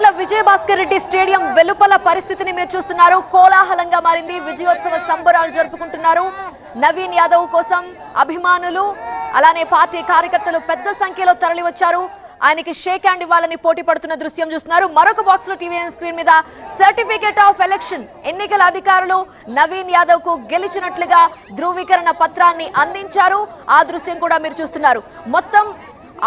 కోట్ల విజయభాస్కర్ రెడ్డి స్టేడియం వెలుపల పరిస్థితిని మీరు చూస్తున్నారు. కోలాహలంగా మారింది. విజయోత్సవ సంబరాలు జరుపుకుంటున్నారు. నవీన్ యాదవ్ కోసం అభిమానులు అలానే పార్టీ కార్యకర్తలు పెద్ద సంఖ్యలో తరలి వచ్చారు ఆయనకి షేక్ హ్యాండ్ ఇవ్వాలని పోటీ పడుతున్న దృశ్యం చూస్తున్నారు. మరొక బాక్స్లో టీవీఎన్ స్క్రీన్ మీద సర్టిఫికేట్ ఆఫ్ ఎలక్షన్ ఎన్నికల అధికారులు నవీన్ యాదవ్కు గెలిచినట్లుగా ధృవీకరణ పత్రాన్ని అందించారు. ఆ దృశ్యం కూడా మీరు చూస్తున్నారు. మొత్తం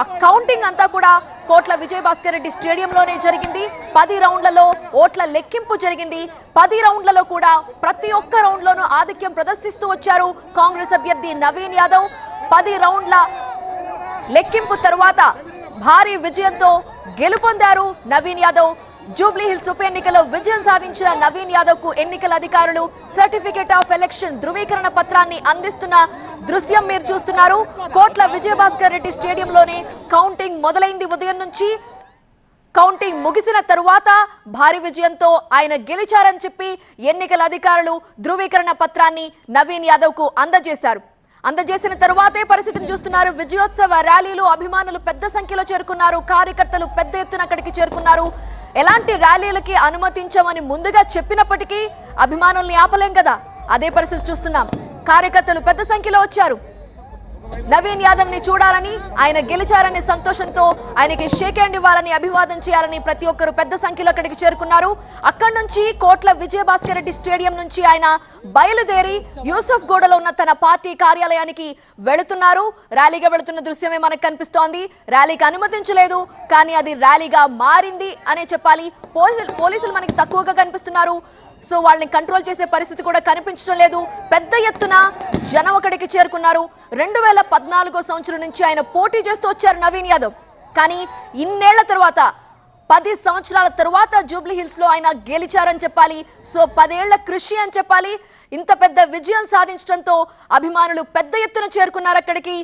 ఆ కౌంటింగ్ అంతా కూడా కోట్ల విజయభాస్కర్ రెడ్డి స్టేడియంలోనే జరిగింది. పది రౌండ్లలో ఓట్ల లెక్కింపు జరిగింది. పది రౌండ్లలో కూడా ప్రతి ఒక్క రౌండ్లోనూ ఆధిక్యం ప్రదర్శిస్తూ వచ్చారు కాంగ్రెస్ అభ్యర్థి నవీన్ యాదవ్. పది రౌండ్ల లెక్కింపు తరువాత భారీ విజయంతో గెలుపొందారు నవీన్ యాదవ్. జూబ్లీహిల్స్ ఉప ఎన్నికలో విజయం సాధించిన నవీన్ యాదవ్కు ఎన్నికల అధికారులు సర్టిఫికేట్ ఆఫ్ ఎలక్షన్ ధృవీకరణ పత్రాన్ని అందిస్తున్న దృశ్యం మీరు చూస్తున్నారు. కోట్ల విజయభాస్కర్ రెడ్డి స్టేడియంలోనే కౌంటింగ్ మొదలైంది ఉదయం నుంచి. కౌంటింగ్ ముగిసిన తరువాత భారీ విజయంతో ఆయన గెలిచారని చెప్పి ఎన్నికల అధికారులు ధృవీకరణ పత్రాన్ని నవీన్ యాదవ్కు అందజేశారు. అందజేసిన తరువాతే పరిస్థితిని చూస్తున్నారు. విజయోత్సవ ర్యాలీలు అభిమానులు పెద్ద సంఖ్యలో చేరుకున్నారు. కార్యకర్తలు పెద్ద ఎత్తున అక్కడికి చేరుకున్నారు. ఎలాంటి ర్యాలీలకి అనుమతించమని ముందుగా చెప్పినప్పటికీ అభిమానుల్ని ఆపలేం కదా? అదే పరిస్థితి చూస్తున్నాం. కార్యకర్తలు పెద్ద సంఖ్యలో వచ్చారు. నవీన్ యాదవ్ని చూడాలని ఆయన గెలిచారనే సంతోషంతో ఆయనకి షేక్ హ్యాండ్ ఇవ్వాలని అభివాదం చేయాలని ప్రతి ఒక్కరు పెద్ద సంఖ్యలో అక్కడికి చేరుకున్నారు. అక్కడి నుంచి కోట్ల విజయభాస్కర్ రెడ్డి స్టేడియం నుంచి ఆయన బయలుదేరి యూసఫ్ గూడలో ఉన్న తన పార్టీ కార్యాలయానికి వెళుతున్నారు. ర్యాలీగా వెళుతున్న దృశ్యమే మనకు కనిపిస్తోంది. ర్యాలీకి అనుమతించలేదు కానీ అది ర్యాలీగా మారింది అనే చెప్పాలి. పోలీసులు పోలీసులు మనకి తక్కువగా కనిపిస్తున్నారు. సో వాళ్ళని కంట్రోల్ చేసే పరిస్థితి కూడా కనిపించడం లేదు. పెద్ద ఎత్తున జనం అక్కడికి చేరుకున్నారు. రెండు వేల పద్నాలుగో సంవత్సరం నుంచి ఆయన పోటీ చేస్తూ వచ్చారు నవీన్ యాదవ్. కానీ ఇన్నేళ్ళ తర్వాత పది సంవత్సరాల తర్వాత జూబ్లీ హిల్స్లో ఆయన గెలిచారని చెప్పాలి. సో పదేళ్ళ కృషి అని చెప్పాలి. ఇంత పెద్ద విజయం సాధించడంతో అభిమానులు పెద్ద ఎత్తున చేరుకున్నారు అక్కడికి.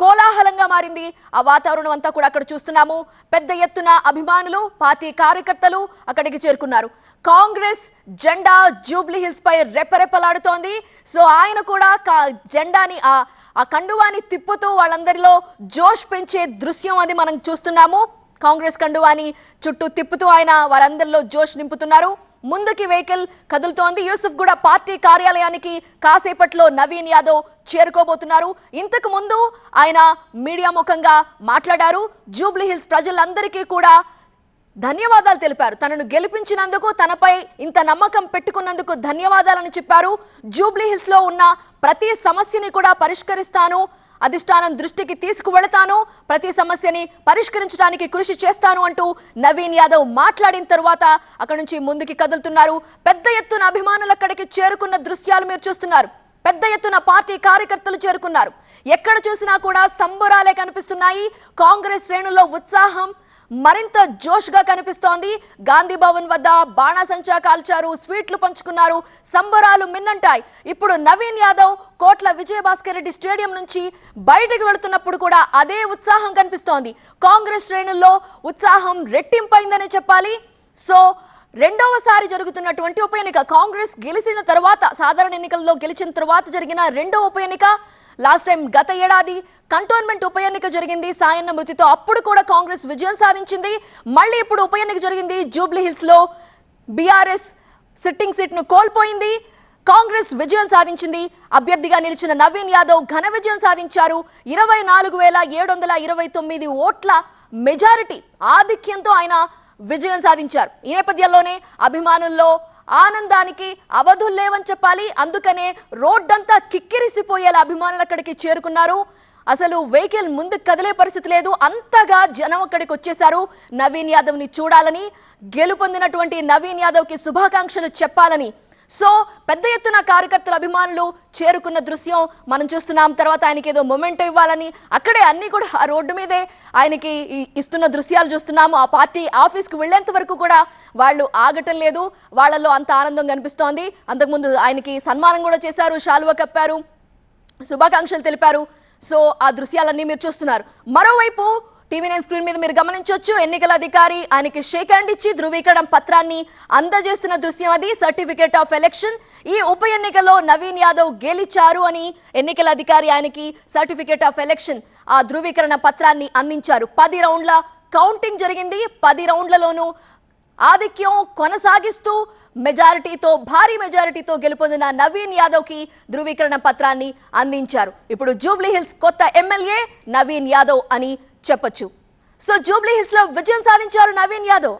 కోలాహలంగా మారింది. ఆ వాతావరణం అంతా కూడా అక్కడ చూస్తున్నాము. పెద్ద ఎత్తున అభిమానులు పార్టీ కార్యకర్తలు అక్కడికి చేరుకున్నారు. కాంగ్రెస్ జెండా జూబ్లీ హిల్స్ పై రెపరెపలాడుతోంది. సో ఆయన కూడా కా- జెండాని ఆ ఆ కండువాని తిప్పుతూ వాళ్ళందరిలో జోష్ పెంచే దృశ్యం అది మనం చూస్తున్నాము. కాంగ్రెస్ కండువాని చుట్టూ తిప్పుతూ ఆయన వారందరిలో జోష్ నింపుతున్నారు. ముందుకి వెహికల్ కదులుతోంది. యూసుఫ్ కూడా పార్టీ కార్యాలయానికి కాసేపట్లో నవీన్ యాదవ్ చేరుకోబోతున్నారు. ఇంతకు ముందు ఆయన మీడియా ముఖంగా మాట్లాడారు. జూబ్లీ హిల్స్ ప్రజలందరికీ కూడా ధన్యవాదాలు తెలిపారు. తనను గెలిపించినందుకు తనపై ఇంత నమ్మకం పెట్టుకున్నందుకు ధన్యవాదాలని చెప్పారు. జూబ్లీ హిల్స్లో ఉన్న ప్రతి సమస్యని కూడా పరిష్కరిస్తాను అధిష్టానం దృష్టికి తీసుకువెళతాను ప్రతి సమస్యని పరిష్కరించడానికి కృషి చేస్తాను అంటూ నవీన్ యాదవ్ మాట్లాడిన తరువాత అక్కడ నుంచి ముందుకి కదులుతున్నారు. పెద్ద ఎత్తున అభిమానులు అక్కడికి చేరుకున్న దృశ్యాలు మీరు చూస్తున్నారు. పెద్ద ఎత్తున పార్టీ కార్యకర్తలు చేరుకున్నారు. ఎక్కడ చూసినా కూడా సంబరాలే కనిపిస్తున్నాయి. కాంగ్రెస్ శ్రేణుల్లో ఉత్సాహం మరింత జోష్గా కనిపిస్తోంది. గాంధీ భవన్ వద్ద బాణాసంచా కాల్చారు స్వీట్లు పంచుకున్నారు సంబరాలు మిన్నంటాయి. ఇప్పుడు నవీన్ యాదవ్ కోట్ల విజయభాస్కర్ రెడ్డి స్టేడియం నుంచి బయటకు వెళుతున్నప్పుడు కూడా అదే ఉత్సాహం కనిపిస్తోంది. కాంగ్రెస్ శ్రేణుల్లో ఉత్సాహం రెట్టింపైందనే చెప్పాలి. సో రెండవసారి జరుగుతున్నటువంటి ఉప ఎన్నిక కాంగ్రెస్ గెలిచిన తర్వాత సాధారణ ఎన్నికల్లో గెలిచిన తర్వాత జరిగిన రెండో ఉప ఎన్నిక లాస్ట్ టైం గత ఏడాది కంటోన్మెంట్ ఉప ఎన్నిక జరిగింది. సాయన్న మృతితో అప్పుడు కూడా కాంగ్రెస్ విజయం సాధించింది. మళ్ళీ ఇప్పుడు ఉప ఎన్నిక జరిగింది. జూబ్లీ హిల్స్లో బీఆర్ఎస్ సిట్టింగ్ సీట్ను కోల్పోయింది. కాంగ్రెస్ విజయం సాధించింది. అభ్యర్థిగా నిలిచిన నవీన్ యాదవ్ ఘన విజయం సాధించారు. ఇరవై నాలుగు వేల ఏడు వందల ఇరవై తొమ్మిది ఓట్ల మెజారిటీ ఆధిక్యంతో ఆయన విజయం సాధించారు. ఈ నేపథ్యంలోనే అభిమానుల్లో ఆనందానికి అవధులు లేవని చెప్పాలి. అందుకనే రోడ్డంతా కిక్కిరిసిపోయేలా అభిమానులు అక్కడికి చేరుకున్నారు. అసలు వెహికల్ ముందుకు కదిలే పరిస్థితి లేదు. అంతగా జనం అక్కడికి వచ్చేశారు. నవీన్ యాదవ్ని చూడాలని గెలుపొందినటువంటి నవీన్ యాదవ్కి శుభాకాంక్షలు చెప్పాలని సో పెద్ద ఎత్తున కార్యకర్తల అభిమానులు చేరుకున్న దృశ్యం మనం చూస్తున్నాం. తర్వాత ఆయనకి ఏదో మొమెంట్ ఇవ్వాలని అక్కడే అన్ని కూడా ఆ రోడ్డు మీదే ఆయనకి ఇస్తున్న దృశ్యాలు చూస్తున్నాము. ఆ పార్టీ ఆఫీస్కి వెళ్ళేంత వరకు కూడా వాళ్ళు ఆగటం లేదు. వాళ్ళల్లో అంత ఆనందం కనిపిస్తోంది. అంతకుముందు ఆయనకి సన్మానం కూడా చేశారు శాలువ కప్పారు శుభాకాంక్షలు తెలిపారు. సో ఆ దృశ్యాలన్నీ మీరు చూస్తున్నారు. మరోవైపు టీవీ నైన్ స్క్రీన్ మీద మీరు గమనించవచ్చు ఎన్నికల అధికారి ఆయనకి షేక్ హ్యాండ్ ఇచ్చి ధృవీకరణ పత్రాన్ని అందజేస్తున్న దృశ్యం అది సర్టిఫికేట్ ఆఫ్ ఎలక్షన్ ఈ ఉప ఎన్నికలో నవీన్ యాదవ్ గెలిచారు అని ఎన్నికల అధికారి ఆయనకి సర్టిఫికేట్ ఆఫ్ ఎలక్షన్ ఆ ధృవీకరణ పత్రాన్ని అందించారు. పది రౌండ్ల కౌంటింగ్ జరిగింది. పది రౌండ్లలోనూ ఆధిక్యం కొనసాగిస్తూ మెజారిటీతో భారీ మెజారిటీతో గెలుపొందిన నవీన్ యాదవ్కి ధృవీకరణ పత్రాన్ని అందించారు. ఇప్పుడు జూబ్లీహిల్స్ కొత్త ఎమ్మెల్యే నవీన్ యాదవ్ అని చెప్పొచ్చు. సో జూబ్లీ హిల్స్లో విజయం సాధించారు నవీన్ యాదవ్.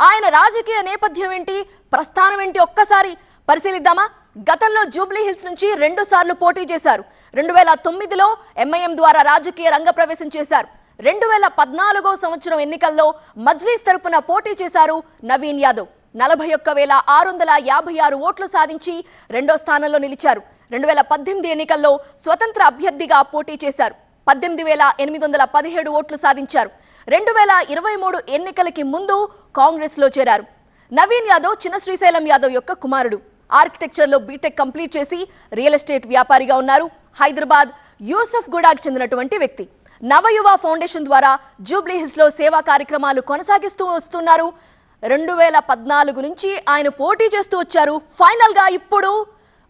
ఆయన రాజకీయ నేపథ్యం ఏంటి? ప్రస్థానం ఏంటి? ఒక్కసారి పరిశీలిద్దామా? గతంలో జూబ్లీ హిల్స్ నుంచి రెండు సార్లు పోటీ చేశారు. రెండు వేల తొమ్మిదిలో ఎంఐఎం ద్వారా రాజకీయ రంగ ప్రవేశం చేశారు. రెండు వేల పద్నాలుగో సంవత్సరం ఎన్నికల్లో మజ్లీస్ తరపున పోటీ చేశారు నవీన్ యాదవ్. నలభై ఒక్క వేల ఆరు వందల యాభై ఆరు ఓట్లు సాధించి రెండో స్థానంలో నిలిచారు. రెండు వేల పద్దెనిమిది ఎన్నికల్లో స్వతంత్ర అభ్యర్థిగా పోటీ చేశారు. పద్దెనిమిది వేల ఎనిమిది వందల పదిహేడు ఓట్లు సాధించారు. రెండు వేల ఇరవై మూడు ఎన్నికలకి ముందు కాంగ్రెస్లో చేరారు. నవీన్ యాదవ్ చిన్న శ్రీశైలం యాదవ్ యొక్క కుమారుడు. ఆర్కిటెక్చర్లో బీటెక్ కంప్లీట్ చేసి రియల్ ఎస్టేట్ వ్యాపారిగా ఉన్నారు. హైదరాబాద్ యూసఫ్ గూడాకు చెందినటువంటి వ్యక్తి. నవయువ ఫౌండేషన్ ద్వారా జూబ్లీ హిల్స్లో సేవా కార్యక్రమాలు కొనసాగిస్తూ వస్తున్నారు. రెండు వేల పద్నాలుగు నుంచి ఆయన పోటీ చేస్తూ వచ్చారు. ఫైనల్గా ఇప్పుడు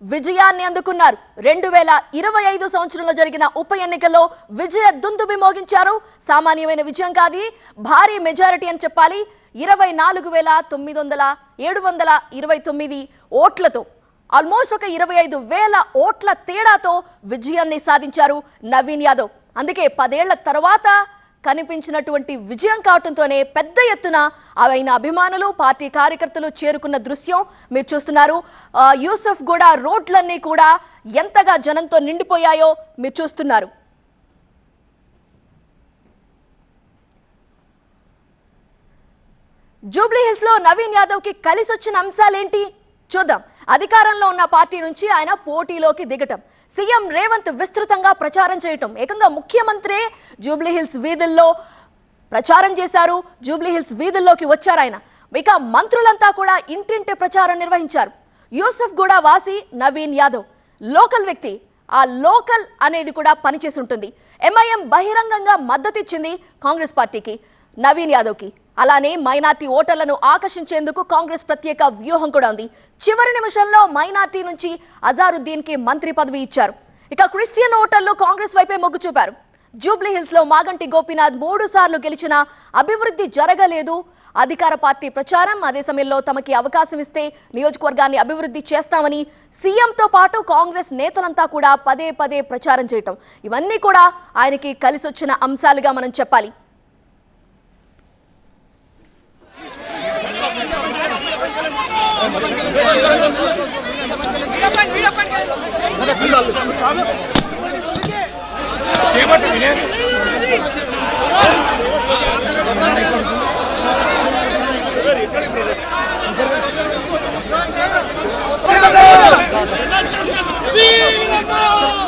విజయాన్ని అందుకున్నారు. రెండు వేల ఇరవై ఐదు సంవత్సరంలో జరిగిన ఉప ఎన్నికల్లో విజయ దుందుబి మోగించారు సామాన్యమైన విజయం కాది భారీ మెజారిటీ అని చెప్పాలి. ఇరవై నాలుగు వేల తొమ్మిది వందల ఏడు వందల ఇరవై తొమ్మిది ఓట్లతో ఆల్మోస్ట్ ఒక ఇరవై ఐదు వేల ఓట్ల తేడాతో విజయాన్ని సాధించారు నవీన్ యాదవ్. అందుకే పదేళ్ళ తర్వాత కనిపించినటువంటి విజయం కావటంతోనే పెద్ద ఎత్తున ఆయన అభిమానులు పార్టీ కార్యకర్తలు చేరుకున్న దృశ్యం మీరు చూస్తున్నారు. యూసఫ్ కూడా రోడ్లన్నీ కూడా ఎంతగా జనంతో నిండిపోయాయో మీరు చూస్తున్నారు. జూబ్లీహిల్స్లో లో నవీన్ యాదవ్కి అంశాలేంటి? చూద్దాం. అధికారంలో ఉన్న పార్టీ నుంచి ఆయన పోటీలోకి దిగటం. సీఎం రేవంత్ విస్తృతంగా ప్రచారం చేయటం. ఏకంగా ముఖ్యమంత్రి జూబ్లీహిల్స్ వీధుల్లో ప్రచారం చేశారు. జూబ్లీహిల్స్ వీధుల్లోకి వచ్చారు ఆయన. ఇక మంత్రులంతా కూడా ఇంటింటి ప్రచారం నిర్వహించారు. యూసఫ్ కూడా వాసి నవీన్ యాదవ్. లోకల్ వ్యక్తి. ఆ లోకల్ అనేది కూడా పనిచేసి ఉంటుంది. ఎంఐఎం బహిరంగంగా మద్దతిచ్చింది కాంగ్రెస్ పార్టీకి. నవీన్ యాదవ్కి. అలానే మైనార్టీ ఓటర్లను ఆకర్షించేందుకు కాంగ్రెస్ ప్రత్యేక వ్యూహం కూడా ఉంది. చివరి నిమిషంలో మైనార్టీ నుంచి అజారుద్దీన్కి మంత్రి పదవి ఇచ్చారు. ఇక క్రిస్టియన్ ఓటర్లు కాంగ్రెస్ వైపే మొగ్గు చూపారు. జూబ్లీహిల్స్లో మాగంటి గోపీనాథ్ మూడు సార్లు గెలిచినా అభివృద్ధి జరగలేదు. అధికార పార్టీ ప్రచారం అదే సమయంలో తమకి అవకాశం ఇస్తే నియోజకవర్గాన్ని అభివృద్ధి చేస్తామని సీఎంతో పాటు కాంగ్రెస్ నేతలంతా కూడా పదే పదే ప్రచారం చేయటం. ఇవన్నీ కూడా ఆయనకి కలిసొచ్చిన అంశాలుగా మనం చెప్పాలి. Viva!